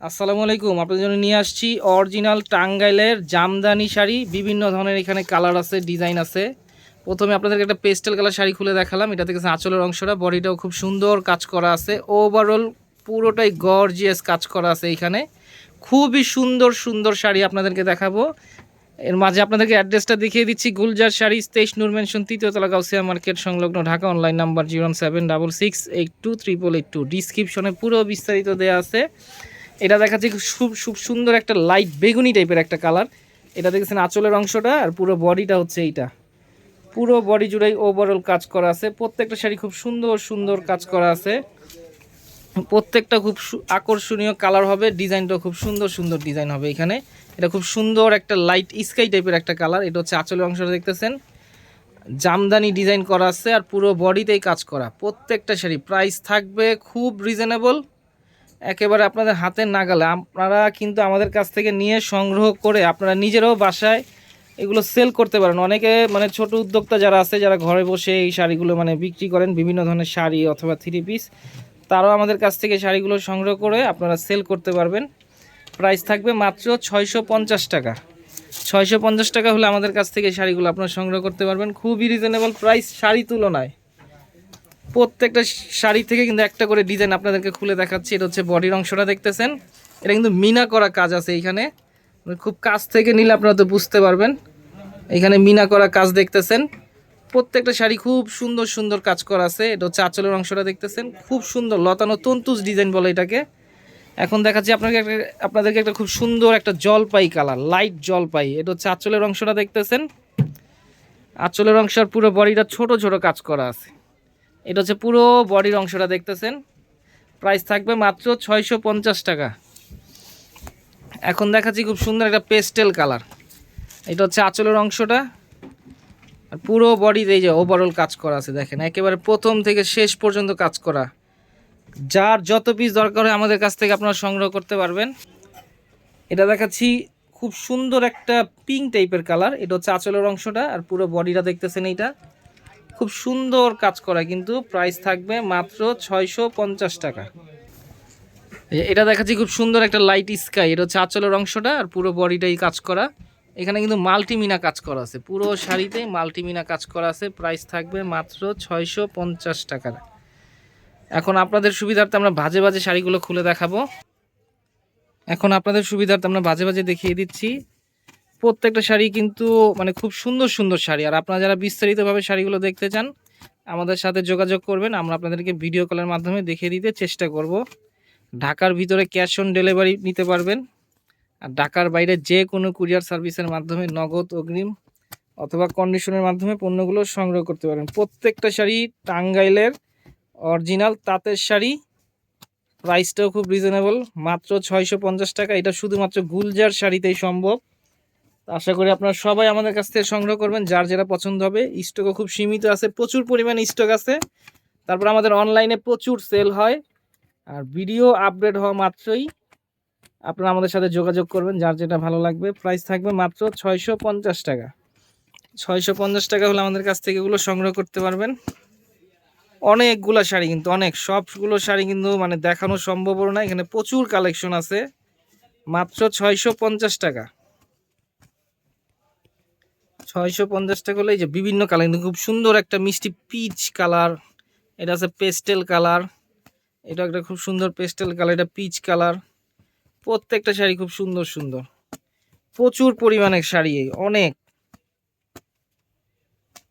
আসসালামু আলাইকুম, আপনাদের জন্য নিয়ে আসছি অরিজিনাল টাঙ্গাইলের জামদানি শাড়ি। বিভিন্ন ধরনের এখানে কালার আছে ডিজাইন আছে। প্রথমে আপনাদেরকে একটা পেস্টেল কালার শাড়ি খুলে দেখালাম, এটা থেকে আঁচলের অংশটা। বডিটাও খুব সুন্দর কাজ করা আছে। ওভারঅল পুরোটাই গর্জিয়াস কাজ করা আছে এখানে। খুবই সুন্দর সুন্দর শাড়ি আপনাদেরকে দেখাবো। এর মাঝে আপনাদেরকে অ্যাড্রেসটা দেখিয়ে দিচ্ছি। গুলজার শাড়ি, তেইশ নূর মেনশন তৃতীয়তলা গাউসিয়া মার্কেট সংলগ্ন Dhaka online number zero seven double six eight two triple eight two ডিসক্রিপশনে পুরো বিস্তারিত দেওয়া আছে। এটা দেখাচ্ছি খুব খুব সুন্দর একটা লাইট বেগুনি টাইপের একটা কালার এটা দেখেছেন আঁচলের অংশটা আর পুরো বডিটা হচ্ছে এইটা। পুরো বডি জুড়েই ওভারঅল কাজ করা আছে। প্রত্যেকটা শাড়ি খুব সুন্দর সুন্দর কাজ করা আছে। প্রত্যেকটা খুব আকর্ষণীয় কালার হবে। ডিজাইনটাও খুব সুন্দর সুন্দর ডিজাইন হবে এখানে। এটা খুব সুন্দর একটা লাইট স্কাই টাইপের একটা কালার এটা হচ্ছে আঁচলের অংশটা দেখতেছেন। জামদানি ডিজাইন করা আছে আর পুরো বডিতেই কাজ করা। প্রত্যেকটা শাড়ি প্রাইস থাকবে খুব রিজনেবল একেবারে আপনাদের হাতের নাগালে। আপনারা কিন্তু আমাদের কাছ থেকে নিয়ে সংগ্রহ করে আপনারা নিজেরাও বাসায় এগুলো সেল করতে পারেন। অনেকে মানে ছোট উদ্যোক্তা যারা আছে, যারা ঘরে বসে এই শাড়িগুলো মানে বিক্রি করেন, বিভিন্ন ধরনের শাড়ি অথবা থ্রি পিস তারাও আমাদের কাছ থেকে শাড়িগুলো সংগ্রহ করে আপনারা সেল করতে পারবেন। প্রাইস থাকবে মাত্র ছয়শো পঞ্চাশ টাকা। ছয়শো পঞ্চাশ টাকা হলে আমাদের কাছ থেকে শাড়িগুলো আপনারা সংগ্রহ করতে পারবেন। খুবই রিজনেবল প্রাইস শাড়ি তুলনায়। প্রত্যেকটা শাড়ি থেকে কিন্তু একটা করে ডিজাইন আপনাদেরকে খুলে দেখাচ্ছি। এটা হচ্ছে বডির অংশটা দেখতেছেন। এটা কিন্তু মিনা করা কাজ আছে এইখানে খুব কাছ থেকে নিলে আপনারা তো বুঝতে পারবেন। এখানে মিনা করা কাজ দেখতেছেন। প্রত্যেকটা শাড়ি খুব সুন্দর সুন্দর কাজ করা আছে। এটা হচ্ছে আঁচলের অংশটা দেখতেছেন। খুব সুন্দর লতানো তন্তুজ ডিজাইন বলে এটাকে। এখন দেখাচ্ছি আপনাকে একটা আপনাদেরকে একটা খুব সুন্দর একটা জলপাই কালার লাইট জলপাই। এটা হচ্ছে আঁচলের অংশটা দেখতেছেন। আঁচলের অংশের পুরো বডিটা ছোট ছোট কাজ করা আছে। এটা হচ্ছে পুরো বডির অংশটা দেখতেছেন। প্রাইস থাকবে মাত্র ছয়শো পঞ্চাশ টাকা। এখন দেখাচ্ছি খুব সুন্দর একটা পেস্টেল কালার এটা হচ্ছে আঁচলের অংশটা। আর পুরো বডিতে এই যে ওভারঅল কাজ করা আছে দেখেন, একেবারে প্রথম থেকে শেষ পর্যন্ত কাজ করা। যার যত পিস দরকার হয় আমাদের কাছ থেকে আপনারা সংগ্রহ করতে পারবেন। এটা দেখাচ্ছি খুব সুন্দর একটা পিঙ্ক টাইপের কালার এটা হচ্ছে আঁচলের অংশটা আর পুরো বডিটা দেখতেছেন এইটা। খুব সুন্দর কাজ করা, কিন্তু প্রাইস থাকবে মাত্র ছয়শো পঞ্চাশ টাকা। এটা দেখাচ্ছি খুব সুন্দর একটা লাইট স্কাই এটা হচ্ছে আঁচলের অংশটা আর পুরো বডিটাই কাজ করা। এখানে কিন্তু মাল্টিমিনা কাজ করা আছে, পুরো শাড়িতে মাল্টিমিনা কাজ করা আছে প্রাইস থাকবে মাত্র ছয়শো পঞ্চাশ টাকার এখন আপনাদের সুবিধার্থে আমরা ভাজে ভাজে শাড়িগুলো খুলে দেখাবো। এখন আপনাদের সুবিধার্থে আমরা ভাজে ভাজে দেখিয়ে দিচ্ছি। প্রত্যেকটা শাড়ি কিন্তু মানে খুব সুন্দর সুন্দর শাড়ি। আর আপনারা যারা বিস্তারিতভাবে শাড়িগুলো দেখতে চান, আমাদের সাথে যোগাযোগ করবেন। আমরা আপনাদেরকে ভিডিও কলের মাধ্যমে দেখিয়ে দিতে চেষ্টা করব। ঢাকার ভিতরে ক্যাশ অন ডেলিভারি নিতে পারবেন। আর ঢাকার বাইরে যে কোনো কুরিয়ার সার্ভিসের মাধ্যমে নগদ, অগ্রিম অথবা কন্ডিশনের মাধ্যমে পণ্যগুলো সংগ্রহ করতে পারেন প্রত্যেকটা শাড়ি টাঙ্গাইলের অরিজিনাল তাঁতের শাড়ি। প্রাইসটাও খুব রিজনেবল মাত্র ছয়শো পঞ্চাশ টাকা। এটা শুধুমাত্র গুলজার শাড়িতেই সম্ভব। আশা করি আপনারা সবাই আমাদের কাছ থেকে সংগ্রহ করবেন, যার যেটা পছন্দ হবে। স্টকও খুব সীমিত আছে, প্রচুর পরিমাণে স্টক আছে। তারপর আমাদের অনলাইনে প্রচুর সেল হয়, আর ভিডিও আপডেট হওয়া মাত্রই আপনারা আমাদের সাথে যোগাযোগ করবেন, যার যেটা ভালো লাগবে। প্রাইস থাকবে মাত্র ছয়শো পঞ্চাশ টাকা। ছয়শো পঞ্চাশ টাকা হলে আমাদের কাছ থেকে এগুলো সংগ্রহ করতে পারবেন। অনেকগুলো শাড়ি কিন্তু, অনেক। সবগুলো শাড়ি কিন্তু মানে দেখানো সম্ভব না, এখানে প্রচুর কালেকশন আছে। মাত্র ছয়শো পঞ্চাশ টাকা। ছয়শো পঞ্চাশ টাকা হলে এই যে বিভিন্ন কালার, কিন্তু খুব সুন্দর একটা মিষ্টি পিচ কালার। এটা আছে পেস্টেল কালার। এটা একটা খুব সুন্দর পেস্টেল কালার, এটা পিচ কালার। প্রত্যেকটা শাড়ি খুব সুন্দর সুন্দর। প্রচুর পরিমাণে শাড়ি অনেক।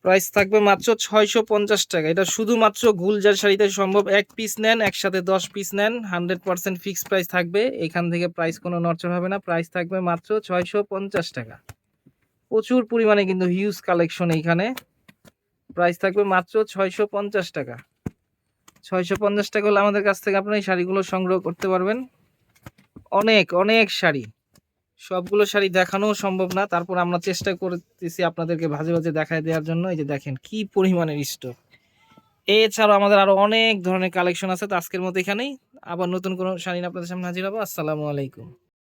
প্রাইস থাকবে মাত্র ছয়শো পঞ্চাশ টাকা। এটা শুধুমাত্র গুলজার শাড়িতে সম্ভব। এক পিস নেন, একসাথে দশ পিস নেন হান্ড্রেড পার্সেন্ট ফিক্সড প্রাইস থাকবে। এখান থেকে প্রাইস কোনো নড়চড় হবে না। প্রাইস থাকবে মাত্র ছয়শো পঞ্চাশ টাকা। প্রচুর পরিমাণে কিন্তু হিউজ কালেকশন এইখানে। প্রাইস থাকবে মাত্র ছয়শো পঞ্চাশ টাকা। ছয়শো পঞ্চাশ টাকা হলে আমাদের কাছ থেকে আপনার এই শাড়িগুলো সংগ্রহ করতে পারবেন। অনেক অনেক শাড়ি। সবগুলো শাড়ি দেখানোও সম্ভব না। তারপর আমরা চেষ্টা করতেছি আপনাদেরকে ভাজে ভাজে দেখায় দেওয়ার জন্য। এই যে দেখেন কি পরিমাণের স্টক এছাড়াও আমাদের আরও অনেক ধরনের কালেকশন আছে। তো আজকের মতো এখানেই। আবার নতুন কোনো শাড়ি আপনাদের সামনে হাজির হব। আসসালামু আলাইকুম।